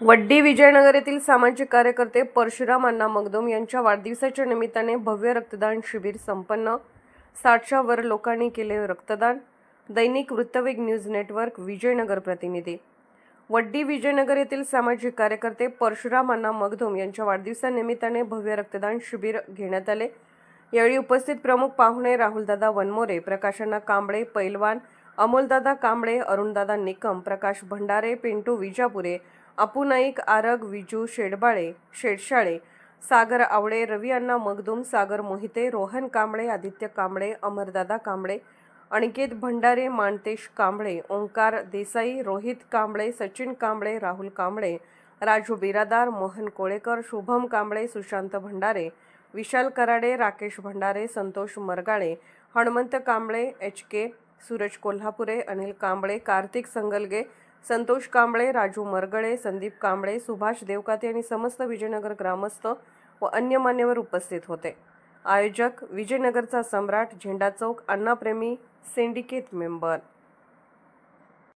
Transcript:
वड्डी विजयनगर येथील सामाजिक कार्यकर्ते परशुराम अण्णा मगदोम यांच्या वाढदिवसाच्या निमित्ताने भव्य रक्तदान शिबिर संपन्न. साठच्या वर लोकांनी केले रक्तदान. दैनिक वृत्तवेग न्यूज नेटवर्क विजयनगर प्रतिनिधी. वड्डी विजयनगर येथील सामाजिक कार्यकर्ते परशुराम अण्णा मगदुम यांच्या वाढदिवसानिमित्ताने भव्य रक्तदान शिबिर घेण्यात आले. यावेळी उपस्थित प्रमुख पाहुणे राहुलदादा वनमोरे प्रकाशना कांबळे पैलवान अमोलदादा कांबळे अरुणदादा निकम प्रकाश भंडारे पिंटू विजापुरे अपू नाईक आरग विजू शेडबाळे शेडशाळे सागर आवळे रवी अण्णा मगदूम सागर मोहिते रोहन कांबळे आदित्य कांबळे अमरदादा कांबळे अनिकेत भंडारे मानतेश कांबळे ओंकार देसाई रोहित कांबळे सचिन कांबळे राहुल कांबळे राजू बिरादार मोहन कोळेकर शुभम कांबळे सुशांत भंडारे विशाल कराडे राकेश भंडारे संतोष मरगाळे हनुमंत कांबळे एच के सूरज कोल्हापुरे अनिल कांबळे कार्तिक संगलगे संतोष कांबळे राजू मरगळे संदीप कांबळे सुभाष देवकाते आणि समस्त विजयनगर ग्रामस्थ व अन्य मान्यवर उपस्थित होते. आयोजक विजयनगरचा सम्राट झेंडा चौक अण्णाप्रेमी सिंडिकेट मेंबर